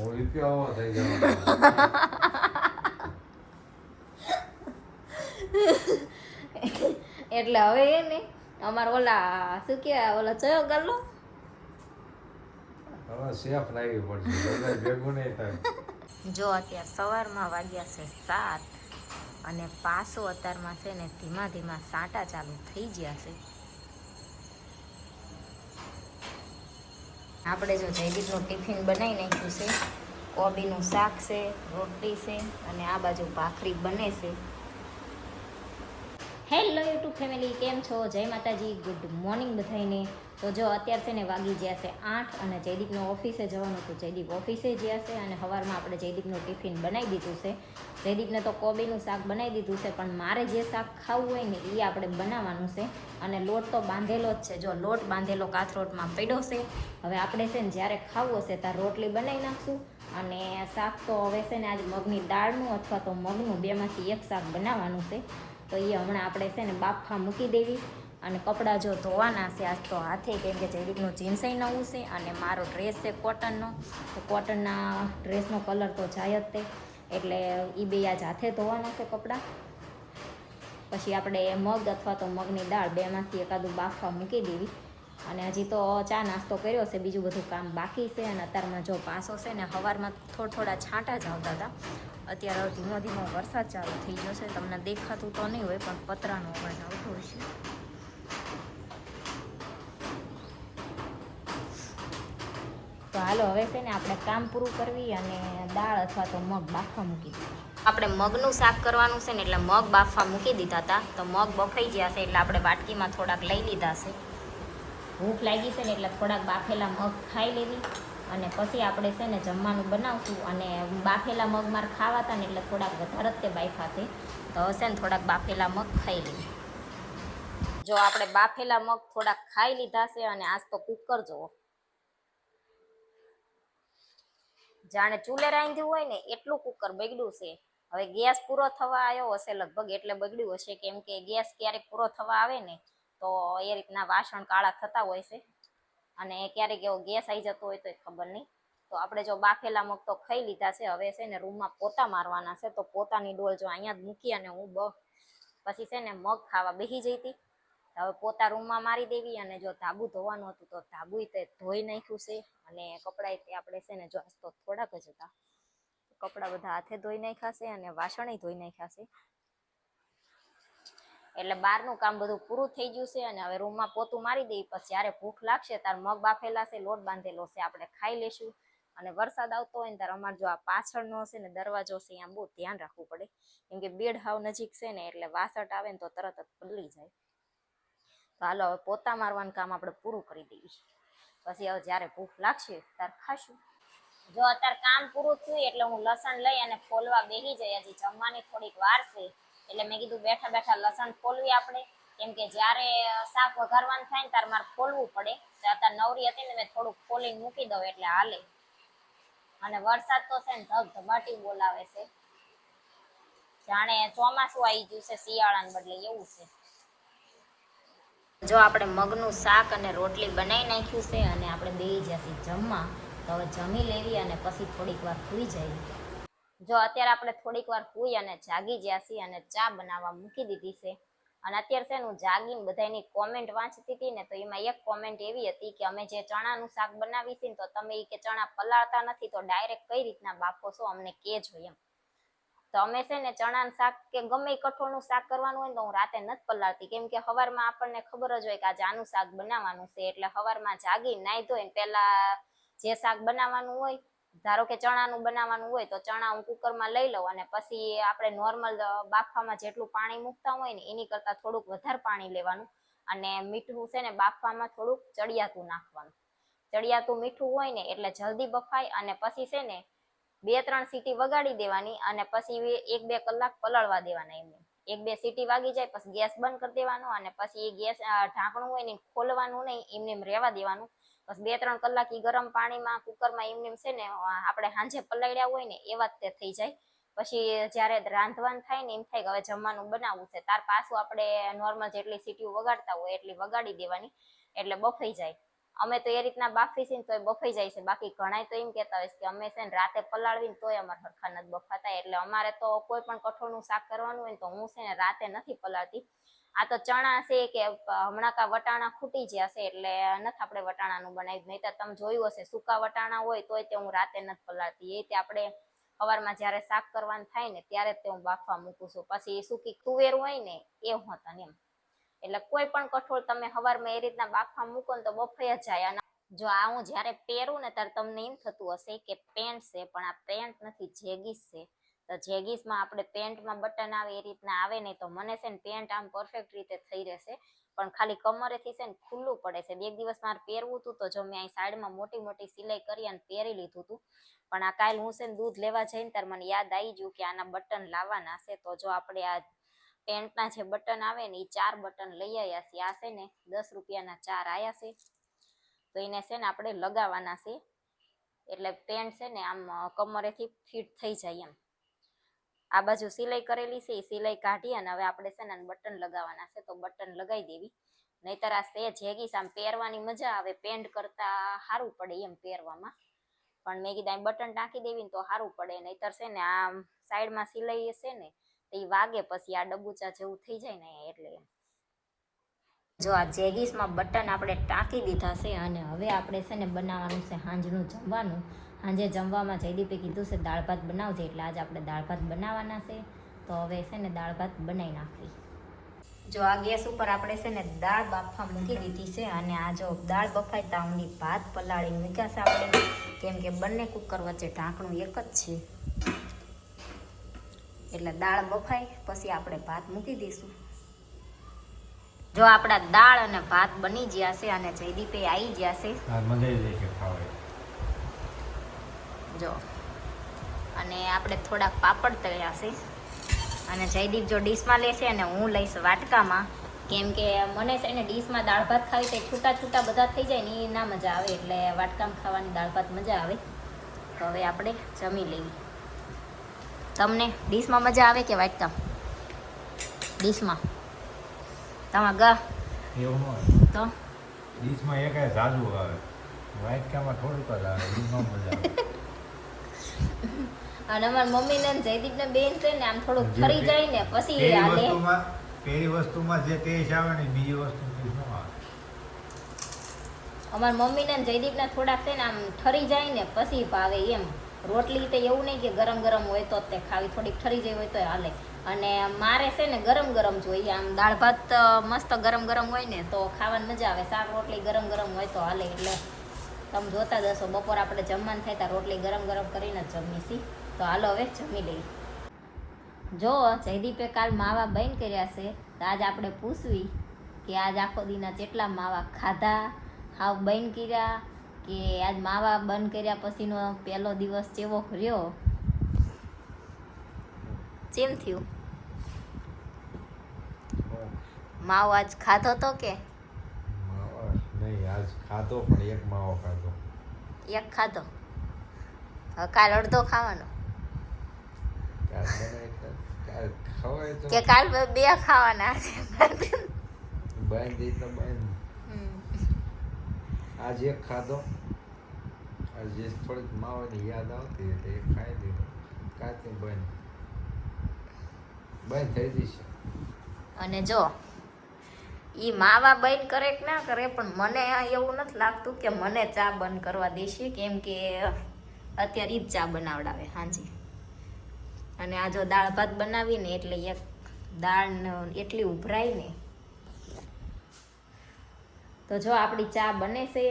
હું રૂપિયા થઈ જવાનો એટલે હવે એ ને અમારે ઓલા શું કહેવાય ઓલા ચયો ગલ્લો હવે સેફ લાવવી પડશે ભેગું નહીં થાય. જો અત્યારે સવારમાં વાગ્યા છે સાત અને પાસો અત્યારમાં છે ને ધીમા ધીમા સાંટા ચાલુ થઈ ગયા છે. આપણે જો જયદીપનું ટિફિન બનાવી નાખ્યું છે, કોબીનું શાક છે, રોટલી છે અને આ બાજુ ભાખરી બને છે. હેલો યુટ્યુબ ફેમિલી, કેમ છો? જય માતાજી, ગુડ મોર્નિંગ બધાને તો જો અત્યારે છે ને વાગી ગયા છે આઠ અને જયદીપનો ઓફિસે જવાનું હતું. જયદીપ ઓફિસે ગયા છે અને સવારમાં આપણે જયદીપનું ટિફિન બનાવી દીધું છે. જયદીપને તો કોબીનું શાક બનાવી દીધું છે, પણ મારે જે શાક ખાવું હોય ને એ આપણે બનાવવાનું છે. અને લોટ તો બાંધેલો જ છે. જો લોટ બાંધેલો કાથરોટમાં પડ્યો છે, હવે આપણે છે ને જ્યારે ખાવું હશે ત્યારે રોટલી બનાવી નાખશું. અને શાક તો હવે છે ને આજે મગની દાળનું અથવા તો મગનું બેમાંથી એક શાક બનાવવાનું છે. તો એ હમણાં આપણે છે ને બાફા મૂકી દેવી અને કપડાં જો ધોવાના છે આજ તો હાથે કેમ કે જૈવિકનું જીન્સય નવું છે અને મારો ડ્રેસ છે કોટનનો તો કોટનના ડ્રેસનો કલર તો જાય જ તે. એટલે એ બે આજ હાથે ધોવાના છે કપડાં. પછી આપણે મગ અથવા તો મગની દાળ બેમાંથી એકાદું બાફવા મૂકી દેવી. અને હજી તો ચા નાસ્તો કર્યો છે, બીજું બધું કામ બાકી છે અને અત્યારમાં જો પાસો છે ને સવારમાં થોડા થોડા છાંટા જ આવતા હતા. અત્યારે ધીમો ધીમો વરસાદ ચાલુ થઈ ગયો છે, તમને દેખાતું તો નહીં હોય, પણ પતરાનો અવાજ આવતો હોય છે. તો હાલો, હવે છે ને આપણે કામ પૂરું કરવી અને દાળ અથવા તો મગ બાફવા મૂકી દીધું આપણે મગનું શાક કરવાનું છે ને, એટલે મગ બાફવા મૂકી દીધા હતા. તો મગ બફાઈ ગયા છે, એટલે આપણે વાટકીમાં થોડાક લઈ લીધા છે. ભૂખ લાગી છે ને એટલે થોડાક બાફેલા મગ ખાઈ લેવી. અને પછી આપણે છે ને જમવાનું બનાવશું અને બાફેલા મગ માર ખાવા હતા ને એટલે થોડાક વધારે જ તે બાફા છે. તો હશે ને થોડાક બાફેલા મગ ખાઈ લેવી જો આપણે બાફેલા મગ થોડાક ખાઈ લીધા છે અને આજ તો કુકર જુઓ. જાણે ચૂલે રાંધ્યું હોય ને એટલું કુકર બગડ્યું છે. હવે ગેસ પૂરો થવા આવ્યો હશે લગભગ એટલે બગડ્યું હશે કેમ કે ગેસ ક્યારેક પૂરો થવા આવે ને તો એ રીતના વાસણ કાળા થતા હોય છે. અને ક્યારેક એવો ગેસ આવી જતો હોય તો ખબર નહીં. તો આપણે જો બાફેલા મગ તો ખાઈ લીધા છે, હવે છે ને રૂમમાં પોતા મારવાના છે. તો પોતાની ડોલ જો અહીંયા જ મૂકી અને હું બ પછી છે ને મગ ખાવા બેસી જઈ હતી હવે પોતા રૂમમાં મારી દેવી અને જો ધાબુ ધોવાનું હતું તો ધાબુ તે ધોઈ નાખ્યું છે. અને કપડાં તે આપણે છે ને જો આજ તો થોડાક જ હતા. કપડાં બધા હાથે ધોઈ નાખ્યા છે અને વાસણય ધોઈ નાખ્યા છે. એટલે બહારનું કામ બધું પૂરું થઈ ગયું છે અને હવે રૂમમાં પોતું મારી દઈ પછી જ્યારે ભૂખ લાગશે ત્યારે મગ બાફેલા છે, લોટ બાંધેલો છે, આપણે ખાઈ લેશું. અને વરસાદ આવતો હોય ને ત્યારે અમારે જો આ પાછળનો છે ને દરવાજો છે અહીંયા બહુ ધ્યાન રાખવું પડે. કેમ કે બેડ હાવ નજીક છે ને, એટલે વાસટ આવે ને તો તરત જ પલળી જાય. તો હાલો હવે પોતા મારવાનું કામ આપણે પૂરું કરી દઈએ. પછી હવે જ્યારે ભૂખ લાગશે ત્યારે ખાશું. જો અત્યારે કામ પૂરું થયું એટલે હું લસણ લઈ અને ફોલવા બેસી જઈ, હજી જમવાની થોડીક વાર છે. એટલે મેં કીધું બેઠા બેઠા લસણ ફોલવી આપણે. કેમ કે જ્યારે શાક વઘારવાનું થાય ને ત્યારે મારે ફોલવું પડે. અત્યારે નવરી હતી ને મેં થોડુંક ફોલીને મૂકી દઉં એટલે હાલે. અને વરસાદ તો છે ને ધબ ધબાટી બોલાવે છે. જાણે ચોમાસું આવી ગયું છે શિયાળાને બદલે, એવું છે. જો આપણે મગનું શાક અને રોટલી બનાવી નાખ્યું છે અને આપણે બે જશે જમવા તો હવે જમી લેવી અને પછી થોડીક વાર સૂઈ જઈએ. જો અત્યારે આપણે થોડીક વાર હોઈ અને જાગી ગયા છીએ અને ચા બનાવવા મૂકી દીધી છે. અને અત્યારે છે હું જાગીને બધાની કોમેન્ટ વાંચતી હતી ને તો એમાં એક કોમેન્ટ એવી હતી કે અમે જે ચણાનું શાક બનાવી છે તો તમે એ કે ચણા પલાળતા નથી તો ડાયરેક્ટ કઈ રીતના બાફો છો અમને કહેજો એમ. તો અમે છે ને ચણાનું શાક કે ગમે કઠોળનું શાક કરવાનું હોય તો હું રાતે નથી પલાળતી. કેમ કે સવારમાં આપણને ખબર જ હોય કે આજે આનું શાક બનાવવાનું છે. એટલે સવારમાં જાગી નાહી ધોઈને પહેલા જે શાક બનાવવાનું હોય ધારો કે ચણાનું બનાવવાનું હોય તો ચણા હું કુકરમાં લઈ લઉં અને પછી આપણે નોર્મલ બાફવામાં જેટલું પાણી મૂકતા હોય ને એની કરતાં થોડુંક વધારે પાણી લેવાનું અને મીઠું છે ને બાફવામાં થોડુંક ચડિયાતું નાખવાનું. ચડિયાતું મીઠું હોય ને એટલે જલ્દી બફાય અને પછી છે ને બે ત્રણ સીટી વગાડી દેવાની અને પછી એક બે કલાક પલળવા દેવાના એમને. એક બે સીટી વાગી જાય, પછી ગેસ બંધ કરી દેવાનો અને પછી એ ગેસ ઢાંકણું હોય ને ખોલવાનું નહીં, એમને એમ રહેવા દેવાનું. પછી બે ત્રણ કલાક એ ગરમ પાણીમાં, કુકરમાં એમને એમ છે ને આપણે સાંજે પલાળ્યા હોય ને, એવા જ તે થઈ જાય. પછી જ્યારે રાંધવાનું થાય ને, એમ થાય કે હવે જમવાનું બનાવવું છે, તાર પાછું આપણે નોર્મલ જેટલી સીટીઓ વગાડતા હોય એટલી વગાડી દેવાની, એટલે બફાઈ જાય. અમે તો એ રીતના બાફી છે તોય બફાઈ જાય છે. બાકી ઘણાય તો એમ કહેતા હોય કે અમે છે ને રાતે પલાળવીને તોય અમારે હરખા નથી બફાતા. એટલે અમારે તો કોઈ પણ કઠોળનું શાક કરવાનું હોય તો હું છે ને રાતે નથી પલાળતી. આ તો ચણા છે કે હમણાં કા વટાણા ખૂટી ગયા છે એટલે નથી આપણે વટાણાનું બનાવ્યું. નહીં તો તમે જોયું હશે, સૂકા વટાણા હોય તોય તે હું રાતે નથી પલાળતી. એ તે આપણે સવારમાં જ્યારે શાક કરવાનું થાય ને ત્યારે તે હું બાફવા મૂકું છું. પછી સૂકી તુવેર હોય ને એ હોતા એમ. એટલે કોઈ પણ કઠોળ તમે હવારમાં એ રીતના બાફવા મૂકો ને તો બફાઈ જાય. અને જો આ હું જ્યારે પહેરું ને ત્યારે તમને એમ થતું હશે કે પેન્ટ છે, પણ આ પેન્ટ નથી, જેગીસ છે. તો જેગીસમાં આપણે પેન્ટમાં બટન આવે, એ રીતના આવે નહીં તો મને છે ને પેન્ટ આમ પરફેક્ટ રીતે થઈ રહેશે. પણ ખાલી કમરેથી છે ને ખુલ્લું પડે છે. બે દિવસ મારે પહેરવું હતું તો જો મેં અહીં સાઈડમાં મોટી મોટી સિલાઈ કરી અને પહેરી લીધું હતું. પણ આ કાલ હું છે ને દૂધ લેવા જઈને ત્યારે મને યાદ આવી ગયું કે આના બટન લાવવાના છે. તો જો આપણે આ પેન્ટના જે બટન આવે ને એ ચાર બટન લઈ આવ્યા છે. આ છે ને દસ રૂપિયાના ચાર આવ્યા છે. તો એને છે ને આપણે લગાવવાના છે. એટલે પેન્ટ છે ને આમ કમરેથી ફિટ થઈ જાય એમ. આ બાજુ સિલાઈ કરેલી છે એ સિલાઈ કાઢી અને હવે આપણે છે ને બટન લગાવવાના છે. તો બટન લગાવી દેવી. નહીતર આ સેજ હેગીસ, આમ પહેરવાની મજા આવે, પેન્ટ કરતા સારું પડે એમ પહેરવામાં. પણ મેં કીધું બટન ટાંકી દેવી ને તો સારું પડે. નહીતર છે ને આમ સાઈડમાં સિલાઈ છે ને એ વાગે પછી આ ડબુચા જેવું થઈ જાય ને એટલે જો આ જેગીસમાં બટન આપણે ટાંકી દીધા છે અને હવે આપણે છે ને બનાવવાનું છે સાંજનું જમવાનું. સાંજે જમવામાં જયદીપે કીધું છે દાળ ભાત બનાવજે એટલે આજે આપણે દાળ ભાત બનાવવાના છે. તો હવે છે ને દાળ ભાત બનાવી નાખવી જો આ ગેસ ઉપર આપણે છે ને દાળ બાફવા મૂકી દીધી છે અને આ જો દાળ બફાય તાવની ભાત પલાળી મૂક્યા છે આપણે. કેમ કે બંને કુકર વચ્ચે ઢાંકણું એક જ છે. એટલે દાળ બફાય પછી આપણે ભાત મૂકી દઈશું. જો આપણા દાળ અને ભાત બની ગયા છે અને જયદીપે આવી ગયા છે. જો. અને આપણે થોડાક પાપડ તળ્યા છે. અને જયદીપ જો ડીશમાં લેશે અને હું લઈશ વાટકામાં. કેમ કે મને છે ને ડીશમાં દાળ ભાત ખાવી તો છૂટા છૂટા બધા થઈ જાય ને એ ના મજા આવે. એટલે વાટકામાં ખાવાની દાળ ભાત મજા આવે. તો હવે આપણે જમી લેવી તમને ડીશમાં મજા આવે કે વાટકામ ડીશમાં. તમારા ગા. એવું તો? ડીશમાં એકાય ઝાઝુ આવે. વાટકામાં થોડુંક જ આવે ડીશમાં મજા આવે. અને અમારા મમ્મી ને જયદીપ ને બેન છે ને આમ થોડુંક ફરી જાય ને પછી હાલે. પેલી વસ્તુમાં જે ટેસ્ટ આવે ને બીજી વસ્તુ અમારા મમ્મી ને જયદીપ ને થોડાક છે ને આમ ઠરી જાય ને પછી ભાવે એમ. રોટલી તો એવું નહીં કે ગરમ ગરમ હોય તો તે ખાવી, થોડીક ઠરી જાય હોય તો હાલે. અને મારે છે ને ગરમ ગરમ જોઈએ, આમ દાળ ભાત મસ્ત ગરમ ગરમ હોય ને તો ખાવાની મજા આવે. શાક, રોટલી ગરમ ગરમ હોય તો હાલે. એટલે તમે જોતા જશો બપોર આપણે જમવાનું થાય ત્યાં રોટલી ગરમ ગરમ કરીને જ જમીશી તો હાલો હવે જમી લઈએ. જો, જયદીપે કાલ માવા બંધ કર્યા છે, તો આજ આપણે પૂછવી કે આજ આખો દીના જેટલા માવા ખાધા, હાવ બંધ કર્યા કે આજ માવા બંધ કર્યા પછીનો પહેલો દિવસ ચેવો રહ્યો? ચેમ થયું? માવો આજ ખાધો તો કે? નહીં આજ ખાધો પણ એક માવો ખાધો. એક ખાધો? કાલ અડધો ખાવાનો. કે કાલ બે ખાવાના બંધ તો બંધ. આજ એક ખાધો. આજે થોડીક માવાની યાદ આવતી એટલે એ ખાઈ દીધો કાંઈ બંધ બંધ થઈ જશે. અને જો, ઈ માવા બંધ કરે કે ના કરે, પણ મને એવું નથી લાગતું કે મને ચા બંધ કરવા દેશે, કેમ કે અત્યારે જ ચા બનાવડાવે, હાજી. અને આ જો દાળ ભાત બનાવીને, એટલે એક દાળ એટલી ઉભરાય ને તો જો આપણી ચા બને છે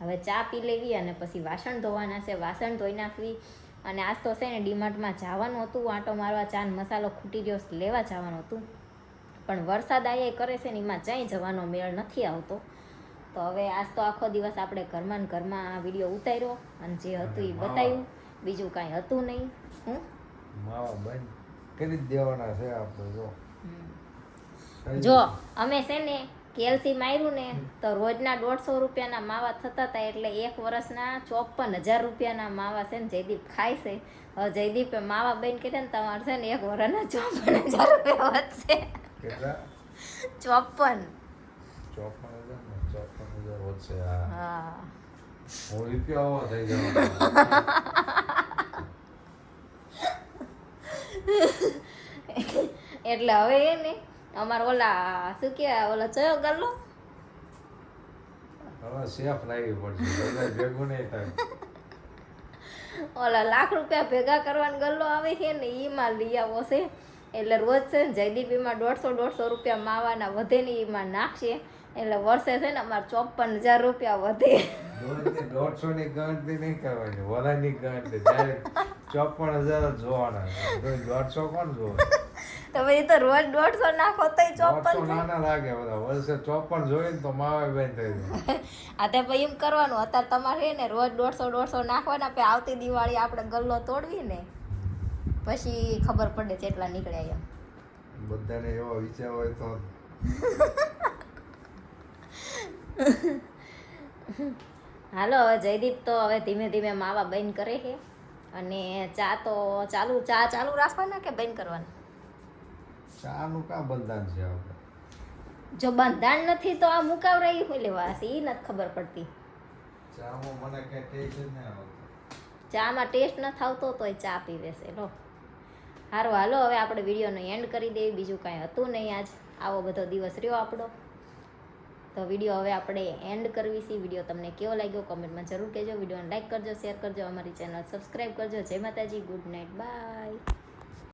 હવે ચા પી લેવી અને પછી વાસણ ધોવાના છે. વાસણ ધોઈ નાખવી અને આજ તો છે ને ડીમાર્ટમાં જવાનું હતું આંટો મારવા ચા મસાલો ખૂટી ગયો લેવા જવાનું હતું. પણ વરસાદ આયા કરે છે ને એમાં ક્યાંય જવાનો મેળ નથી આવતો. તો હવે આજ તો આખો દિવસ આપણે ઘરમાં ને ઘરમાં આ વીડિયો ઉતાર્યો અને જે હતું એ બતાવ્યું બીજું કાંઈ હતું નહીં. હું માવા બંધ. કરી દેવાના છે આપણે જો. જો અમે છે ને કેલ્સી માર્યું ને તો રોજના દોઢસો રૂપિયાના માવા થતા હતા એટલે એક વર્ષના ચોપન હજાર રૂપિયાના માવા છે ને જયદીપ ખાય છે. હવે જયદીપે માવા બેન કીધા ને તમારે છે ને એક વર્ષના ચોપન હજાર રૂપિયા વધશે. ચોપન. ચોપન હજાર ચોપન હજાર વધશે હા. હા. હું રૂપિયા થઈ જવાનો એટલે હવે એ ને અમાર ઓલા શું કે ઓલા ચયો ગલ્લો? હવે સેફ પડશે ભેગું નહીં થાય. ઓલા લાખ રૂપિયા ભેગા કરવાનો ગલ્લો આવે છે ને એમાં લઈ આવો છે. એટલે રોજ છે ને જયદીપ એમાં દોઢસો દોઢસો રૂપિયા માવાના વધે ને એમાં નાખશે. એટલે વર્ષે છે ને અમારે ચોપન હજાર રૂપિયા વધે. દોઢસો ની ગણતરી નહીં કરવાની વરાની ગણતરી ચોપન હજાર જોવાના. દોઢસો કોણ જોવે? તો એ તો રોજ દોઢસો નાખો તોય ચોપન નાના લાગે બધા. વર્ષે ચોપન જોઈએ ને તો માવે બેન થઈ આ તે પછી એમ કરવાનું. અત્યારે તમારે ને રોજ દોઢસો દોઢસો નાખવાના પછી આવતી દિવાળી આપણે ગલ્લો તોડવી ને પછી ખબર પડે કેટલા નીકળ્યા એમ. બધાને એવો વિચાર હોય તો. હાલો હવે જયદીપ તો હવે ધીમે ધીમે માવા બંધ કરે છે. અને ચા તો ચાલુ ચા ચાલુ રાખવાના કે બંધ કરવાના? ચાનું કા બંધાન છે આપણે જો બંધાણ નથી તો આ મુકાવ રહી હોય લેવા એ નથી ખબર પડતી. ચામાં મને કઈ ટેસ્ટ જ નહીં આવતો ચામાં ટેસ્ટ નથી આવતો તોય ચા પીવે છે લો. સારું હાલો હવે આપણે વિડીયોનો એન્ડ કરી દઈએ બીજું કાંઈ હતું નહીં આજ. આવો બધો દિવસ રહ્યો આપણો. તો વીડિયો હવે આપણે એન્ડ કરવી છે. વીડિયો તમને કેવો લાગ્યો કોમેન્ટમાં જરૂર કહેજો. વિડીયોને લાઈક કરજો શેર કરજો અમારી ચેનલ સબસ્ક્રાઈબ કરજો. જય માતાજી ગુડ નાઇટ બાય.